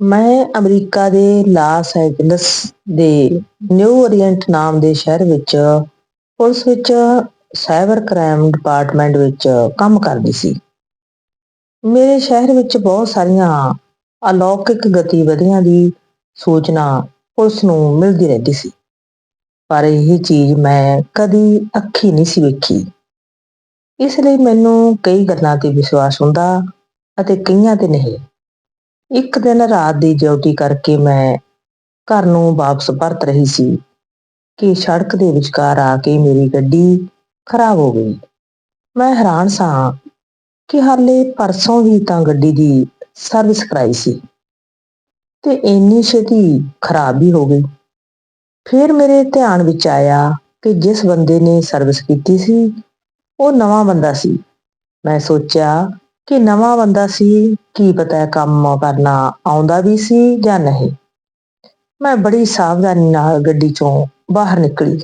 ਮੈਂ ਅਮਰੀਕਾ ਦੇ Los Angeles ਦੇ ਨਿਊ ਓਰੀਐਂਟ ਨਾਮ ਦੇ ਸ਼ਹਿਰ ਵਿੱਚ ਪੁਲਿਸ ਵਿੱਚ ਸਾਈਬਰ ਕ੍ਰਾਈਮ ਡਿਪਾਰਟਮੈਂਟ ਵਿੱਚ ਕੰਮ ਕਰਦੀ ਸੀ। ਮੇਰੇ ਸ਼ਹਿਰ ਵਿੱਚ ਬਹੁਤ ਸਾਰੀਆਂ ਅਲੌਕਿਕ ਗਤੀਵਿਧੀਆਂ ਦੀ ਸੂਚਨਾ ਪੁਲਿਸ ਨੂੰ ਮਿਲਦੀ ਰਹਿੰਦੀ ਸੀ। ਪਰ ਇਹ ਚੀਜ਼ ਮੈਂ ਕਦੀ ਅੱਖੀ ਨਹੀਂ ਸੀ ਵੇਖੀ। ਇਸ ਲਈ ਮੈਨੂੰ ਕਈ ਗੱਲਾਂ ਤੇ ਵਿਸ਼ਵਾਸ ਹੁੰਦਾ ਅਤੇ ਕਈਆਂ ਤੇ ਨਹੀਂ। ਇੱਕ ਦਿਨ ਰਾਤ ਦੀ ਡਿਊਟੀ ਕਰਕੇ ਮੈਂ ਘਰ ਨੂੰ ਵਾਪਸ ਪਰਤ ਰਹੀ ਸੀ ਕਿ ਸੜਕ ਦੇ ਵਿਚਕਾਰ ਆ ਕੇ ਮੇਰੀ ਗੱਡੀ ਖਰਾਬ ਹੋ ਗਈ। ਮੈਂ ਹੈਰਾਨ ਸਾਂ ਕਿ ਹਾਲੇ ਪਰਸੋਂ ਹੀ ਤਾਂ ਗੱਡੀ ਦੀ ਸਰਵਿਸ ਕਰਾਈ ਸੀ ਤੇ ਇੰਨੀ ਛੇਤੀ ਖਰਾਬ ਵੀ ਹੋ ਗਈ। ਫਿਰ ਮੇਰੇ ਧਿਆਨ ਵਿੱਚ ਆਇਆ ਕਿ ਜਿਸ ਬੰਦੇ ਨੇ ਸਰਵਿਸ ਕੀਤੀ ਸੀ, ਉਹ ਨਵਾਂ ਬੰਦਾ ਸੀ। ਮੈਂ ਸੋਚਿਆ ਕਿ ਨਵਾਂ ਬੰਦਾ ਸੀ, ਕੀ ਪਤਾ ਇਹ ਕੰਮ ਕਰਨਾ ਆਉਂਦਾ ਵੀ ਸੀ ਜਾਂ ਨਹੀਂ। ਮੈਂ ਬੜੀ ਸਾਵਧਾਨੀ ਨਾਲ ਗੱਡੀ ਚੋਂ ਬਾਹਰ ਨਿਕਲੀ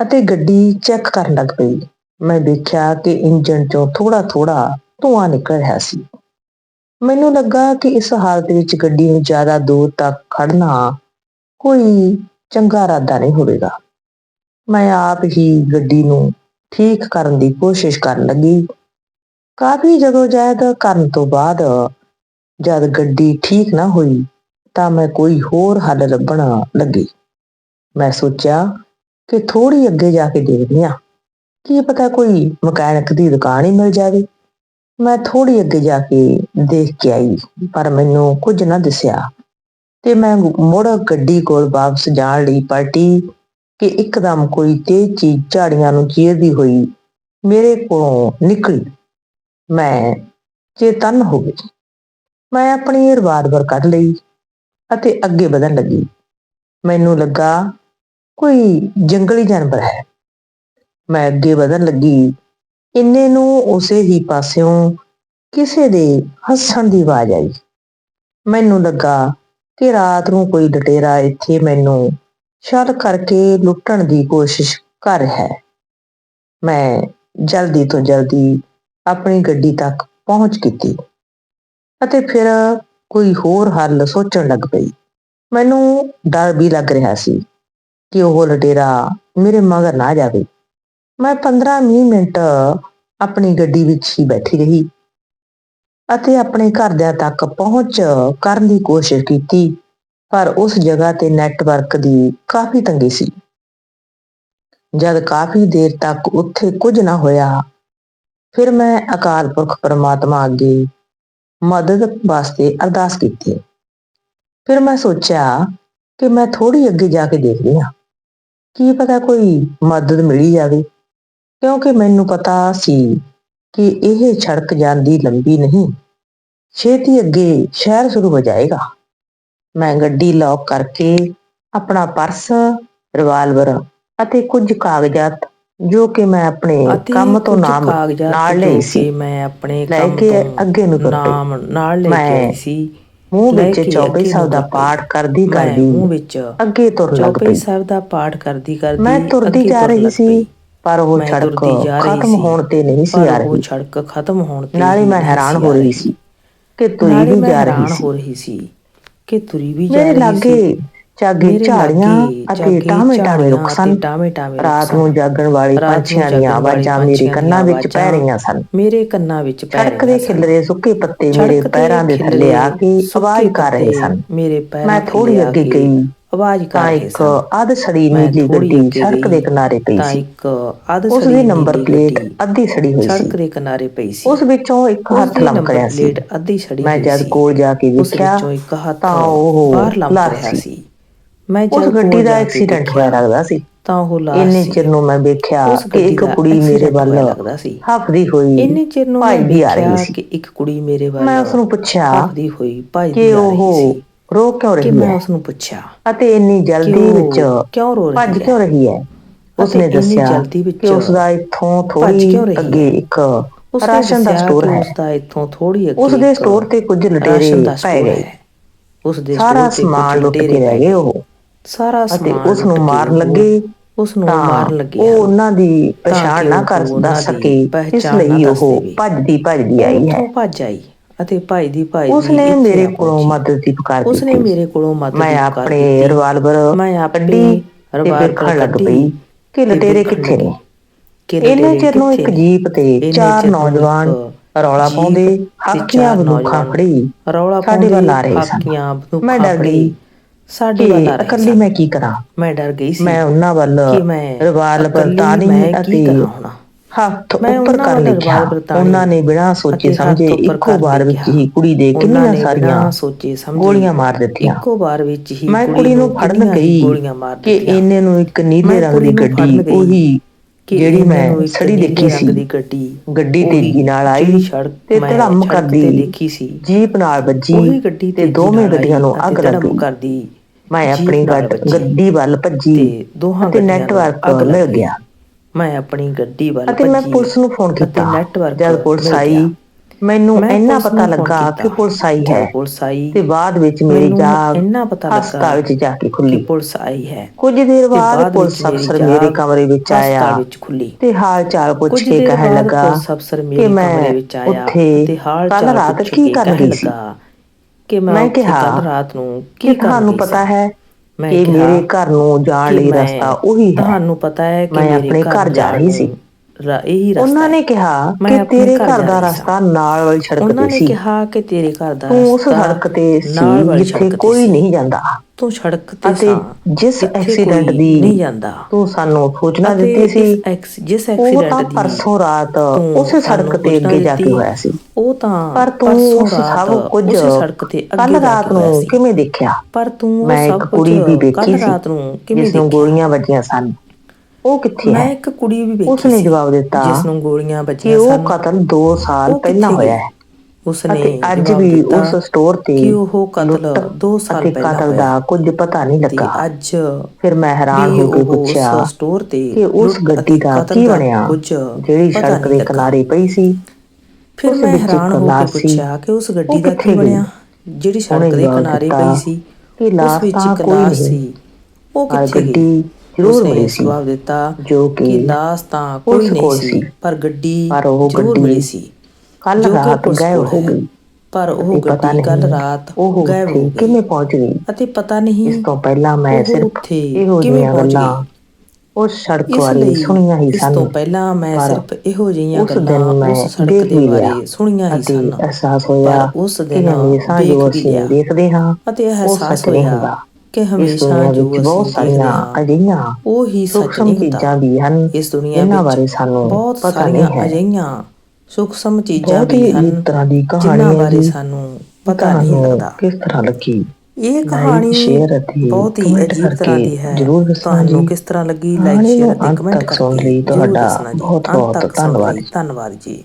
ਅਤੇ ਗੱਡੀ ਚੈੱਕ ਕਰਨ ਲੱਗ ਪਈ। ਮੈਂ ਦੇਖਿਆ ਕਿ ਇੰਜਨ ਚੋਂ ਥੋੜਾ ਥੋੜਾ ਧੂਆਂ ਨਿਕਲ ਰਿਹਾ ਸੀ। ਮੈਨੂੰ ਲੱਗਾ ਕਿ ਇਸ ਹਾਲਤ ਵਿੱਚ ਗੱਡੀ ਨੂੰ ਜ਼ਿਆਦਾ ਦੂਰ ਤੱਕ ਖੜਨਾ ਕੋਈ ਚੰਗਾ ਇਰਾਦਾ ਨਹੀਂ ਹੋਵੇਗਾ। ਮੈਂ ਆਪ ਹੀ ਗੱਡੀ ਨੂੰ ਠੀਕ ਕਰਨ ਦੀ ਕੋਸ਼ਿਸ਼ ਕਰਨ ਲੱਗੀ ਕਾਫੀ ਜਦੋਂ ਜਦੋਜਹਿਦ ਕਰਨ ਤੋਂ ਬਾਅਦ ਜਦ ਗੱਡੀ ਠੀਕ ਨਾ ਹੋਈ ਤਾਂ ਮੈਂ ਕੋਈ ਹੋਰ ਹੱਲ ਲੱਭਣ ਲੱਗੀ। ਮੈਂ ਸੋਚਿਆ ਕਿ ਥੋੜੀ ਅੱਗੇ ਜਾ ਕੇ ਦੇਖਦੀ ਹਾਂ। ਕੀ ਪਤਾ ਕੋਈ ਮਕੈਨਿਕ ਦੀ ਦੁਕਾਨ ਹੀ ਮਿਲ ਜਾਵੇ। ਮੈਂ ਥੋੜੀ ਅੱਗੇ ਜਾ ਕੇ ਦੇਖ ਕੇ ਆਈ, ਪਰ ਮੈਨੂੰ ਕੁਝ ਨਾ ਦਿਸਿਆ। ਤੇ ਮੈਂ ਮੁੜ ਗੱਡੀ ਕੋਲ ਵਾਪਸ ਜਾਣ ਲਈ ਪਲਟੀ ਕਿ ਇੱਕਦਮ ਕੋਈ ਤੇਜ਼ ਚੀਜ਼ ਝਾੜੀਆਂ ਨੂੰ ਚੀਰਦੀ ਹੋਈ ਮੇਰੇ ਕੋਲੋਂ ਨਿਕਲੀ। ਮੈਂ ਚੇਤਨ ਹੋ ਗਈ। ਮੈਂ ਆਪਣੀ ਰਿਵਾਲਵਰ ਕੱਢ ਲਈ ਅਤੇ ਅੱਗੇ ਵਧਣ ਲੱਗੀ। ਮੈਨੂੰ ਲੱਗਾ ਕੋਈ ਜੰਗਲੀ ਜਾਨਵਰ ਹੈ। ਮੈਂ ਅੱਗੇ ਵਧਣ ਲੱਗੀ। ਇੰਨੇ ਨੂੰ ਉਸੇ ਹੀ ਪਾਸਿਓਂ ਕਿਸੇ ਦੇ ਹੱਸਣ ਦੀ ਆਵਾਜ਼ ਆਈ। ਮੈਨੂੰ ਲੱਗਾ ਕਿ ਰਾਤ ਨੂੰ ਕੋਈ ਡਟੇਰਾ ਇੱਥੇ ਮੈਨੂੰ ਛਲ ਕਰਕੇ ਲੁੱਟਣ ਦੀ ਕੋਸ਼ਿਸ਼ ਕਰ ਰਿਹਾ ਹੈ। ਮੈਂ ਜਲਦੀ ਤੋਂ ਜਲਦੀ ਆਪਣੀ ਗੱਡੀ ਤੱਕ ਪਹੁੰਚ ਕੀਤੀ ਅਤੇ ਫਿਰ ਕੋਈ ਹੋਰ ਹੱਲ ਸੋਚਣ ਲੱਗ ਪਈ। ਮੈਨੂੰ ਡਰ ਵੀ ਲੱਗ ਰਿਹਾ ਸੀ ਕਿ ਉਹ ਲਟੇਰਾ ਮੇਰੇ ਮਗਰ ਨਾ ਜਾਵੇ। ਮੈਂ 15-20 ਮਿੰਟ ਆਪਣੀ ਗੱਡੀ ਵਿੱਚ ਹੀ ਬੈਠੀ ਰਹੀ ਅਤੇ ਆਪਣੇ ਘਰਦਿਆਂ ਤੱਕ ਪਹੁੰਚ ਕਰਨ ਦੀ ਕੋਸ਼ਿਸ਼ ਕੀਤੀ, ਪਰ ਉਸ ਜਗ੍ਹਾ ਤੇ ਨੈਟਵਰਕ ਦੀ ਕਾਫੀ ਤੰਗੀ ਸੀ। ਜਦ ਕਾਫੀ ਦੇਰ ਤੱਕ ਉੱਥੇ ਕੁਝ ਨਾ ਹੋਇਆ ਫਿਰ ਮੈਂ ਅਕਾਲ ਪੁਰਖ ਪਰਮਾਤਮਾ ਅੱਗੇ ਮਦਦ ਵਾਸਤੇ ਅਰਦਾਸ ਕੀਤੀ। ਫਿਰ ਮੈਂ ਸੋਚਿਆ ਕਿ ਮੈਂ ਥੋੜੀ ਅੱਗੇ ਜਾ ਕੇ ਦੇਖਦੀ ਹਾਂ, ਕੀ ਪਤਾ ਕੋਈ ਮਦਦ ਮਿਲੀ ਜਾਵੇ, ਕਿਉਂਕਿ ਮੈਨੂੰ ਪਤਾ ਸੀ ਕਿ ਇਹ ਸੜਕ ਜਾਂਦੀ ਲੰਬੀ ਨਹੀਂ, ਛੇਤੀ ਅੱਗੇ ਸ਼ਹਿਰ ਸ਼ੁਰੂ ਹੋ ਜਾਏਗਾ। ਮੈਂ ਗੱਡੀ ਲੌਕ ਕਰਕੇ ਆਪਣਾ ਪਰਸ ਰਿਵਾਲਵਰ ਅਤੇ ਕੁਝ ਕਾਗਜ਼ਾਤ ਜੋ ਕਿ ਮੈਂ ਆਪਣੇ ਅਤੇ ਕੰਮ ਤੋਂ ਕੁਝ ਨਾਮ ਕਾਗਜ਼ਾਤ ਨਾਲ ਜੋ ਲਈ ਕਿ ਸੀ। ਮੈਂ ਆਪਣੇ ਲੈ ਕੰਮ ਕੇ ਤੋਂ ਅੱਗੇ ਨੂੰ ਤੁਰ ਪਈ। ਨਾਮ ਨਾਲ ਲੈ ਕੇ ਮੈਂ ਆਈ ਸੀ। ਮੂੰਹ ਲੈ ਵਿੱਚ ਕੇ ਚੌਪਈ ਅੱਗੇ ਸਾਹਿਬ ਦਾ ਨੂੰ ਤੁਰ। ਪਾਠ ਕਰਦੀ ਮੈਂ ਕਰਦੀ। ਮੂੰਹ ਵਿੱਚ ਅੱਗੇ ਤੁਰਨ ਲੱਗ ਚੌਪਈ ਪਈ। ਸਾਹਿਬ ਦਾ ਪਾਠ ਕਰਦੀ ਕਰਦੀ ਮੈਂ ਤੁਰਦੀ ਅੱਗੇ ਜਾ ਤੁਰਨ ਰਹੀ ਲੱਗ ਸੀ ਪਈ। ਪਰ ਉਹ ਮੈਂ ਸੜਕ ਤੁਰਦੀ ਜਾ ਰਹੀ ਖਤਮ ਸੀ, ਹੋਣ ਤੇ ਨਹੀਂ ਸੀ ਪਰ ਆ ਉਹ ਰਹੀ। ਸੜਕ ਖਤਮ ਹੋਣ ਤੇ ਨਾਲੇ ਮੈਂ ਨਹੀਂ ਹੈਰਾਨ ਸੀ ਹੋ ਆ ਰਹੀ। ਸੀ ਕਿ ਤੁਰੀ ਨਾਲੇ ਵੀ ਮੈਂ ਜਾ ਰਹੀ ਹੈਰਾਨ ਸੀ। ਹੋ ਰਹੀ ਸੀ ਕਿ ਤੁਰੀ ਵੀ ਜਾ ਮੇਰੇ ਰਹੀ ਲਾਗੇ ਸੀ। ਚਾਗੇ ਮੇਰੇ ਝਾੜੀਆਂ ਅਤੇ ਟਾਵੇਂ ਝਾੜੀਆਂ ਰੁੱਖ ਸਨ। ਰਾਤ। ਨੂੰ ਜਾਗਣ ਵਾਲੀ ਪੰਛੀਆਂ ਦੀਆਂ ਆਵਾਜ਼ਾਂ ਮੇਰੇ ਕੰਨਾਂ ਵਿੱਚ ਪੈ ਰਹੀਆਂ ਸਨ। ਮੇਰੇ ਕੰਨਾਂ ਵਿੱਚ ਪੈ ਸੜਕ ਦੇ ਖਿਲਰੇ ਸੁੱਕੇ ਪੱਤੇ ਮੇਰੇ ਪੈਰਾਂ ਦੇ ਥੱਲੇ ਆ ਕੇ ਆਵਾਜ਼ ਕਰ ਰਹੇ ਸਨ। ਮੇਰੇ ਪੈਰਾਂ ਮੈਂ ਥੋੜੀ ਅੱਗੇ ਗਈ। ਆਵਾਜ਼ ਕਰ ਰਹੇ ਇੱਕ ਸਨ। ਅੱਧ ਸੜੀ ਨੀਲੀ ਗੱਡੀ ਸੜਕ ਦੇ ਕਿਨਾਰੇ ਪਈ ਸੀ। ਇੱਕ ਅੱਧ ਉਸ ਦੀ ਸੜੀ ਨੰਬਰ ਪਲੇਟ ਅੱਧੀ ਸੜੀ ਹੋਈ ਸੀ। ਸੜਕ ਦੇ ਕਿਨਾਰੇ ਪਈ ਸੀ। ਉਸ ਵਿੱਚੋਂ ਇੱਕ ਹੱਥ ਦੀ ਨੰਬਰ ਰਿਹਾ ਸੀ। ਪਲੇਟ ਅੱਧੀ ਸੜੀ ਮੈਂ ਜਦ ਸੀ। ਕੋਲ ਜਾ ਕੇ ਉਸ ਵੇਖਿਆ ਵਿੱਚੋਂ ਇੱਕ ਹੱਥ ਤਾਂ ਉਹ ਬਾਹਰ ਲਾਸ਼ ਰਿਹਾ ਸੀ। ਸੀ। ਮੈਂ ਉਸ ਜਦ ਗੱਡੀ ਕੋਲ ਦਾ ਜਾ ਕੇ ਐਕਸੀਡੈਂਟ ਹੋਇਆ ਦੇਖਿਆ ਲੱਗਦਾ ਸੀ। ਤਾਂ ਉਹ ਲਾਸ਼ ਇੰਨੇ ਸੀ। ਚਿਰ ਨੂੰ ਮੈਂ ਵੇਖਿਆ ਉਸ ਕਿ ਗੱਡੀ ਇੱਕ ਦਾ ਕੁੜੀ ਮੇਰੇ ਵੱਲ ਹੋਇਆ ਲੱਗਦਾ ਸੀ। ਹੱਫਦੀ ਹੋਈ। ਇੰਨੇ ਚਿਰ ਨੂੰ ਮੈਂ ਭੱਜਦੀ ਆ ਰਹੀ ਵੇਖਿਆ ਸੀ। ਕਿ ਇੱਕ ਕੁੜੀ ਮੇਰੇ ਵੱਲ ਮੈਂ ਉਸ ਨੂੰ ਪੁੱਛਿਆ ਹੱਫਦੀ ਹੋਈ ਭੱਜਦੀ ਕਿ ਆ ਰਹੀ ਸੀ। ਰੋ ਕਿਉਂ ਕਿ ਰਹੀ ਮੈਂ ਹੈ? ਉਸ ਨੂੰ ਪੁੱਛਿਆ। ਅਤੇ ਇੰਨੀ ਜਲਦੀ ਉਹ ਵਿੱਚ ਕਿਉਂ ਰੋ ਭੱਜ ਰਹੀ ਹੈ? ਕਿਉਂ ਰਹੀ ਹੈ? ਉਸਨੇ ਇੰਨੀ ਦੱਸਿਆ ਜਲਦੀ ਵਿੱਚ ਕਿ ਉਸ ਦਾ ਇੱਥੋਂ ਭੱਜ ਥੋੜੀ ਕਿਉਂ ਰਹੀ ਅੱਗੇ ਇੱਕ ਉਸਨੇ ਰਾਸ਼ਨ ਦਾ ਦੱਸਿਆ ਸਟੋਰ ਕਿ ਹੈ। ਉਸ ਦਾ ਇੱਥੋਂ ਥੋੜੀ ਅੱਗੇ ਉਸ ਦੇ ਇੱਕ ਸਟੋਰ ਤੇ ਕੁਝ ਲਟੇਰੇ ਰਾਸ਼ਨ ਦਾ ਪੈ ਸਟੋਰ ਗਏ। ਹੈ। ਉਸ ਦੇ ਸਾਰਾ ਸਟੋਰ ਤੇ ਕੁਝ ਸਮਾਨ ਲੁੱਟ ਲੁਟੇਰੇ ਰਹਿ ਗਏ। ਉਹ। ਸਾਰਾ ਅਤੇ ਸਮਾਨ ਉਸ ਨੂੰ ਲੁੱਟ ਮਾਰਨ ਲੱਗੇ ਉਸ ਨੂੰ ਤਾਂ ਮਾਰਨ ਲੱਗੇ ਉਹ ਹਨ ਉਹਨਾਂ ਦੀ ਤਾਂ ਪਛਾਣ ਕਿ ਨਾ ਉਹ ਕਰ ਉਹਨਾਂ ਦੱਸ ਦੀ ਸਕੇ। ਇਸ ਪਹਿਚਾਣ ਨਾ ਲਈ ਦੱਸ ਉਹ ਦੇਵੇ। ਭੱਜਦੀ ਭੱਜਦੀ ਆਈ ਹੈ। ਉੱਥੋਂ ਭੱਜ ਆਈ ਅਤੇ ਭਾਈ ਦੀ ਭਾਈ ਉਸਨੇ ਮੇਰੇ ਕੋਲੋਂ। ਮਦਦ ਦੀ ਪੁਕਾਰ ਉਸਨੇ ਕੀਤੀ ਮੇਰੇ ਕੋਲੋਂ ਮਦਦ ਮੈਂ ਆਪਣੇ। ਰਿਵਾਲਵਰ ਮੈਂ ਆਪਣੀ ਕੱਢੀ ਤੇ ਰਿਵਾਲਵਰ ਵੇਖਣ ਲੱਗ ਕੱਢੀ ਪਈ ਕਿ ਤੇ ਲਟੇਰੇ ਵੇਖਣ ਕਿੱਥੇ ਨੇ। ਕਿ ਇੰਨੇ ਚਿਰ ਨੂੰ ਇੱਕ ਕਿੱਥੇ ਨੇ? ਜੀਪ ਤੇ ਚਾਰ ਚਿਰ ਨੂੰ ਨੌਜਵਾਨ ਇੱਕ ਰੌਲਾ ਜੀਪ ਪਾਉਂਦੇ ਤੇ ਹਾਕੀਆਂ ਚਾਰ ਬੰਦੂਕਾਂ ਨੌਜਵਾਨ ਫੜੀ ਰੌਲਾ ਸਾਡੇ ਵੱਲ ਆ ਪਾਉਂਦੇ ਰਹੇ ਸਨ। ਹਾਕੀਆਂ ਬੰਦੂਕਾਂ ਮੈਂ ਡਰ ਗਈ। ਸਾਡੇ ਕਿ ਵੱਲ ਆ ਰਹੇ ਇਕੱਲੀ ਸਨ। ਮੈਂ ਕੀ ਕਰਾਂ? ਮੈਂ ਡਰ ਗਈ ਸੀ ਮੈਂ ਉਹਨਾਂ ਵੱਲ ਕਿ ਮੈਂ ਇਕੱਲੀ ਤਾਣੀ ਮੈਂ ਕੀ ਅਤੇ ਕਰਾਂ ਹੁਣ? ਹੱਥ ਮੈਂ ਉੱਪਰ ਉਹਨਾਂ ਕਰ ਵੱਲ ਲਿਖਿਆ। ਤਾਣੀ ਉਹਨਾਂ ਨੇ ਬਿਨਾਂ ਸੋਚੇ ਅਤੇ ਹੱਥ ਸਮਝੇ ਉੱਪਰ ਇੱਕੋ ਕਰ ਵਾਰ ਵਿੱਚ ਲਿਖਿਆ। ਹੀ ਕੁੜੀ ਦੇ ਉਹਨਾਂ ਕਿੰਨੀਆਂ ਨੇ ਸਾਰੀਆਂ ਬਿਨਾਂ ਸੋਚੇ ਸਮਝੇ ਗੋਲੀਆਂ ਮਾਰ ਦਿੱਤੀਆਂ। ਇੱਕੋ ਵਾਰ ਵਿੱਚ ਹੀ ਮੈਂ ਕੁੜੀ ਨੂੰ ਫੜਨ ਕਿੰਨੀਆਂ ਹੀ ਗਈ ਗੋਲੀਆਂ ਮਾਰ ਕਿ ਦਿੱਤੀਆਂ। ਇਹਨੇ ਨੂੰ ਇੱਕ ਨੀਲੇ ਮੈਂ ਰੰਗ ਕੁੜੀ ਦੀ ਨੂੰ ਗੱਡੀ ਫੜਨ ਗਈ ਉਹੀ ਕਿ ਜਿਹੜੀ ਇਹਨਾਂ ਮੈਂ ਇੱਕ ਸੜੀ ਨੀਲੇ ਦੇਖੀ ਰੰਗ ਸੀ। ਦੀ ਗੱਡੀ ਗੱਡੀ ਉਹੀ ਤੇਜ਼ੀ ਨਾਲ ਆਈ ਜਿਹੜੀ ਸੜਕ ਤੇ ਮੈਂ ਧੜਮ ਸੜਕ ਕਰਦੀ। ਦੇਖੀ ਸੀ। ਜੀਪ ਨਾਲ ਵੱਜੀ ਉਹੀ ਗੱਡੀ ਤੇ ਦੋਵੇਂ ਗੱਡੀਆਂ ਨੂੰ ਅੱਗ ਲੱਗ ਧੜਮ ਗਈ। ਕਰਦੀ। ਮੈਂ ਆਪਣੀ ਗੱਡ- ਵੱਲ ਭੱਜੀ ਤੇ ਦੋਹਾਂ ਗੱਡੀਆਂ ਨੂੰ ਨੈਟਵਰਕ ਲੱਗ ਮਿਲ। ਗਿਆ। ਮੈਂ ਆਪਣੀ ਗੱਡੀ ਵੱਲ ਅਤੇ ਮੈਂ ਭੱਜੀ ਪੁਲਿਸ ਨੂੰ ਫੋਨ ਅਤੇ ਕੀਤਾ। ਨੈਟਵਰਕ ਜਦ ਪੁਲਿਸ ਮਿਲ ਆਈ ਗਿਆ। ਮੈਨੂੰ ਮੈਂ ਇੰਨਾ ਪੁਲਿਸ ਪਤਾ ਨੂੰ ਫੋਨ ਲੱਗਾ ਕੀਤਾ। ਕਿ ਪੁਲਿਸ ਆਈ ਜਦ ਹੈ। ਪੁਲਿਸ ਆਈ ਤੇ ਬਾਅਦ ਵਿੱਚ ਮੇਰੀ ਮੈਨੂੰ ਜਾਗ ਇੰਨਾ ਪਤਾ ਲੱਗਾ ਹਸਪਤਾਲ ਵਿੱਚ ਜਾ ਕੇ ਕਿ ਖੁੱਲੀ। ਪੁਲਿਸ ਆਈ ਹੈ। ਕੁਝ ਦੇਰ ਤੇ ਬਾਅਦ ਪੁਲਿਸ ਮੇਰੀ ਅਫਸਰ ਜਾਗ ਮੇਰੇ ਕਮਰੇ ਵਿੱਚ ਆਇਆ। ਹਸਪਤਾਲ ਵਿੱਚ ਖੁੱਲੀ। ਤੇ ਹਾਲ ਚਾਲ ਪੁੱਛ ਕੁਝ ਕੇ ਦੇਰ ਕਹਿਣ ਬਾਅਦ ਲੱਗਾ ਪੁਲਿਸ ਅਫਸਰ ਕਿ ਮੇਰੇ ਮੈਂ ਕਮਰੇ ਵਿੱਚ ਆਇਆ ਉੱਥੇ ਤੇ ਹਾਲ ਕੱਲ ਚਾਲ ਰਾਤ ਪੁੱਛ ਕੀ ਕੇ ਕਰਨ ਕਹਿਣ ਗਈ ਸੀ? ਲੱਗਾ ਕਿ ਮੈਂ ਮੈਂ ਉੱਥੇ ਕਿਹਾ ਕੱਲ ਰਾਤ ਨੂੰ ਕਿ ਕੀ ਤੁਹਾਨੂੰ ਪਤਾ ਸੀ? ਹੈ ਮੈਂ ਕਿ ਕਿਹਾ ਮੇਰੇ ਘਰ ਨੂੰ ਜਾਣ ਕਿ ਲਈ ਮੈਂ- ਰਸਤਾ ਉਹੀ ਹੈ ਤੁਹਾਨੂੰ ਪਤਾ ਹੈ ਕਿ ਮੈਂ ਮੇਰੇ ਆਪਣੇ ਘਰ ਜਾ ਜਾਣ ਰਹੀ ਨੂੰ ਸੀ ਰਾ- ਇਹੀ ਰਸਤਾ ਉਹਨਾਂ ਹੈ। ਨੇ ਕਿਹਾ ਮੈਂ ਕਿ ਆਪਣੇ ਤੇਰੇ ਘਰ ਘਰ ਜਾ ਦਾ ਰਹੀ ਰਸਤਾ ਨਾਲ ਵਾਲੀ ਸੜਕ ਉਹਨਾਂ ਤੇ ਨੇ ਸੀ। ਕਿਹਾ ਕਿ ਤੇਰੇ ਘਰ ਦਾ ਤੂੰ ਉਸ ਰਸਤਾ ਸੜਕ ਤੇ ਨਾਲ ਸੀ ਵਾਲੀ ਜਿੱਥੇ ਸੜਕ ਤੇ ਕੋਈ ਸੀ। ਨਹੀਂ ਜਾਂਦਾ। ਤੂੰ ਸੜਕ ਤੇ ਅਤੇ ਸਾਂ ਜਿਸ ਜਿੱਥੇ ਐਕਸੀਡੈਂਟ ਕੋਈ ਦੀ ਨਹੀਂ ਜਾਂਦਾ। ਤੂੰ ਸਾਨੂੰ ਸੂਚਨਾ ਅਤੇ ਦਿੱਤੀ ਸੀ ਇਸ ਐਕਸ ਜਿਸ ਉਹ ਐਕਸੀਡੈਂਟ ਤਾਂ ਦੀ ਪਰਸੋਂ ਰਾਤ ਤੂੰ ਉਸੇ ਸੜਕ ਸਾਨੂੰ ਤੇ ਅੱਗੇ ਜਾ ਕੇ ਦਿੱਤੀ, ਹੋਇਆ ਸੀ। ਉਹ ਤਾਂ ਪਰ ਤੂੰ ਪਰਸੋਂ ਉਸ ਰਾਤ ਸਭ ਕੁਝ ਉਸੇ ਸੜਕ ਤੇ ਕੱਲ ਅੱਗੇ ਜਾ ਰਾਤ ਹੋਇਆ ਨੂੰ ਸੀ। ਕਿਵੇਂ ਦੇਖਿਆ? ਪਰ ਤੂੰ ਉਹ ਮੈਂ ਸਭ ਇੱਕ ਕੁਝ ਕੁੜੀ ਵੀ ਵੇਖੀ ਕੱਲ ਸੀ ਰਾਤ ਨੂੰ ਕਿਵੇਂ ਜਿਸ ਨੂੰ ਦੇਖਿਆ? ਗੋਲੀਆਂ ਵੱਜੀਆਂ ਸਨ। ਉਹ ਕਿੱਥੇ ਮੈਂ ਹੈ ਇੱਕ ਕੁੜੀ ਵੀ ਵੇਖੀ ਉਸਨੇ ਸੀ, ਜਵਾਬ ਦਿੱਤਾ ਜਿਸ ਨੂੰ ਗੋਲੀਆਂ ਕਿ ਵੱਜੀਆਂ ਉਹ ਸਨ ਕਤਲ 2 ਸਾਲ ਉਹ ਪਹਿਲਾਂ ਹੋਇਆ? ਹੈ ਉਸਨੇ ਅਤੇ ਅੱਜ ਜਵਾਬ ਵੀ ਦਿੱਤਾ ਉਸ ਸਟੋਰ ਤੇ ਕਿ ਉਹ ਕਤਲ ਲੁੱਟ 2 ਸਾਲ ਅਤੇ ਪਹਿਲਾਂ ਕਤਲ ਹੋਇਆ ਦਾ ਕੁਝ ਪਤਾ ਨਹੀਂ ਤੇ ਲੱਗਾ ਅੱਜ ਫਿਰ ਮੈਂ ਹੈਰਾਨ ਵੀ ਹੋ ਕੇ ਉਹ ਪੁੱਛਿਆ ਉਸ ਸਟੋਰ ਤੇ ਕਿ ਉਸ ਲੁੱਟ ਗੱਡੀ ਅਤੇ ਦਾ ਕਤਲ ਕੀ ਬਣਿਆ ਕੁਝ ਜਿਹੜੀ ਪਤਾ ਸੜਕ ਨਹੀਂ ਦੇ ਲੱਗਾ। ਕਿਨਾਰੇ ਪਈ ਸੀ ਫਿਰ ਉਸ ਮੈਂ ਵਿੱਚ ਹੈਰਾਨ ਇੱਕ ਹੋ ਕੇ ਲਾਸ਼ ਸੀ। ਪੁੱਛਿਆ ਕਿ ਉਸ ਗੱਡੀ ਉਹ ਦਾ ਕੀ ਕਿੱਥੇ ਗਈ? ਬਣਿਆ ਜਿਹੜੀ ਉਹਨੇ ਸੜਕ ਦੇ ਜਵਾਬ ਕਿਨਾਰੇ ਦਿੱਤਾ ਪਈ ਸੀ ਕਿ ਉਸ ਲਾਸ਼ ਵਿੱਚ ਤਾਂ ਕੋਈ ਨਹੀਂ। ਸੀ ਉਹ ਪਰ ਕਿੱਥੇ ਗੱਡੀ ਗਈ ਜ਼ਰੂਰ ਮਿਲੀ ਸੀ, ਜਵਾਬ ਦਿੱਤਾ ਜੋ ਕਿ ਲਾਸ਼ ਤਾਂ ਕੋਈ ਨਹੀਂ ਸੀ। ਪਰ ਗੱਡੀ ਪਰ ਉਹ ਜ਼ਰੂਰ ਗੱਡੀ ਮਿਲੀ ਸੀ। ਕੱਲ ਰਾਤ ਗਾਇਬ ਹੋ। ਗਈ। ਪਰ ਉਹ ਗੱਡੀ ਕੱਲ ਰਾਤ ਉਹ ਗਾਇਬ ਹੋ ਗਈ ਕਿਵੇਂ ਪਹੁੰਚ ਗਈ। ਅਤੇ ਪਤਾ ਨਹੀਂ ਇਸ ਤੋਂ ਪਹਿਲਾਂ ਮੈਂ ਸਿਰਫ ਇਹੋ ਕਿਵੇਂ ਜਿਹੀਆਂ ਪਹੁੰਚ ਗੱਲਾਂ ਉਸ ਸੜਕ ਇਸ ਲਈ ਸੁਣੀਆਂ ਹੀ ਇਸ ਸਨ। ਤੋਂ ਪਹਿਲਾਂ ਮੈਂ ਸਿਰਫ ਇਹੋ ਜਿਹੀਆਂ ਗੱਲਾਂ ਉਸ ਸੜਕ ਦੇ ਬਾਰੇ ਸੁਣੀਆਂ ਹੀ ਅਤੇ ਸਨ। ਅਹਿਸਾਸ ਹੋਇਆ ਉਸ ਦਿਨ ਵੀ ਅਸੀਂ ਲਿਆ ਦੇਖਦੇ ਹਾਂ। ਅਤੇ ਇਹ ਅਹਿਸਾਸ ਹੋਇਆ ਕਿ ਇਸ ਹਮੇਸ਼ਾ ਜੋ ਬਹੁਤ ਅਸੀਂ ਦੇਖਦੇ ਸਾਰੀਆਂ ਅਜਿਹੀਆਂ ਉਹ ਹੀ ਸੱਚ ਸੂਖਮ ਨਹੀਂ ਹੁੰਦਾ। ਚੀਜ਼ਾਂ ਵੀ ਹਨ ਇਸ ਦੁਨੀਆ ਵਿੱਚ ਬਾਰੇ ਸਾਨੂੰ ਬਹੁਤ ਸਾਰੀਆਂ ਅਜਿਹੀਆਂ ਸੂਖਮ ਚੀਜ਼ਾਂ ਬਹੁਤ ਵੀ ਹਨ ਅਜੀਬ ਤਰ੍ਹਾਂ ਦੀ ਕਹਾਣੀ ਜਿਨ੍ਹਾਂ ਹੈ ਬਾਰੇ ਸਾਨੂੰ ਪਤਾ ਨਹੀਂ ਲੱਗਦਾ। ਕਿਸ ਤਰ੍ਹਾਂ ਲੱਗੀ? ਇਹ ਕਹਾਣੀ ਸ਼ੇਅਰ ਅਤੇ ਬਹੁਤ ਹੀ ਅਜੀਬ ਤਰ੍ਹਾਂ ਦੀ ਹੈ। ਜ਼ਰੂਰ ਤੁਹਾਨੂੰ ਕਿਸ ਤਰ੍ਹਾਂ ਲੱਗੀ? ਲਾਈਕ ਸ਼ੇਅਰ ਅਤੇ ਕਮੈਂਟ ਕਰਕੇ ਲਈ। ਜ਼ਰੂਰ ਤੁਹਾਡਾ ਬਹੁਤ ਬਹੁਤ ਧੰਨਵਾਦ ਲਈ ਧੰਨਵਾਦ ਜੀ।